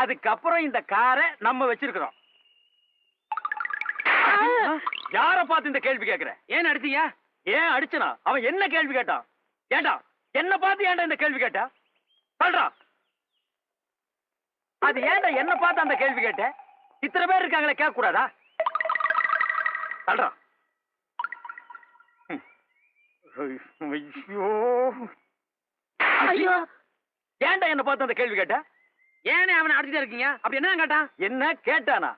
அதுக்கப்புறம் இந்த காரை நம்ம வச்சிருக்கிறோம். யார பார்த்து இந்த கேள்வி கேக்குற? ஏன் அடிச்சீங்க? ஏன் அடிச்சனா? அவன் என்ன கேள்வி கேட்டான்? ஏண்டா என்ன பார்த்து ஏன்டா இந்த கேள்வி கேட்டா? சொல்றா. அது ஏன்டா என்ன பார்த்து அந்த கேள்வி கேட்ட? இத்தனை பேர் இருக்காங்களே கேட்க கூடாதா சொல்றா. ஐயோ. ஏன்டா என்ன பார்த்து அந்த கேள்வி கேட்ட? ஏனே அவனை அடிச்சுட்டே இருக்கீங்க? அப்படி என்ன கேட்டான்? என்ன கேட்டானா?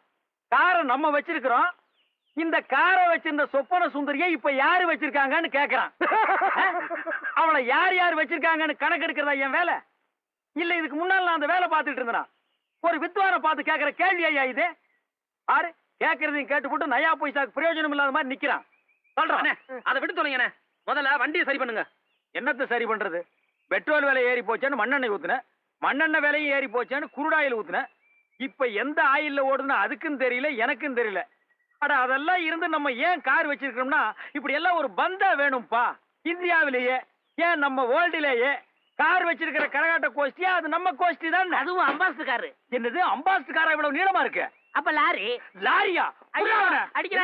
காரை நம்ம வச்சிருக்கிறோம். இந்த காரை வச்சிருந்த சொப்பன சுந்தரியை இப்ப யாரு வச்சிருக்காங்கன்னு கேக்குறான். அவளை யார் யார் வச்சிருக்காங்கன்னு கணக்கு எடுக்கிறதா என் வேலை? இல்ல இதுக்கு முன்னால நான் அந்த வேலை பார்த்துட்டு இருந்தேனா? ஒரு வித்வானை பார்த்து கேக்குற கேள்வி ஐயா இது? ஆறு கேக்குறதையும் கேட்டுப்போட்டு நயா பைசாக்கு பிரயோஜனம் இல்லாத மாதிரி நிக்கிறான். சொல்றான் அதை விட்டு தொலைங்கண்ணே. முதல்ல வண்டியை சரி பண்ணுங்க. என்னத்தை சரி பண்றது? பெட்ரோல் விலை ஏறி போச்சேன்னு மண்ணெண்ணெய் ஊத்துனேன். மண்ணெண்ணெய் விலையும் ஏறி போச்சேன்னு குருடாயில் ஊத்துனேன். இப்ப எந்த ஆயில்ல ஓடுதுன்னு அதுக்கும் தெரியல எனக்கும் தெரியல. அட அதெல்லாம் இருந்து நம்ம ஏன் கார் வச்சிருக்கோம்னா இப்படி எல்லாம் ஒரு பந்தா வேணும்பா. இந்தியாவிலேயே ஏன் நம்ம வேர்ல்டுலேயே கார் வச்சிருக்கிற கரகாட்ட கோஷ்டியா அது நம்ம கோஷ்டி தான்? அதுவும் அம்பாஸ்டர் காரு என்னது அம்பாஸ்டர் காரா இவ்வளவு நீளமா இருக்கு? அப்ப லாரி. லாரியா. அடிக்கிறான்.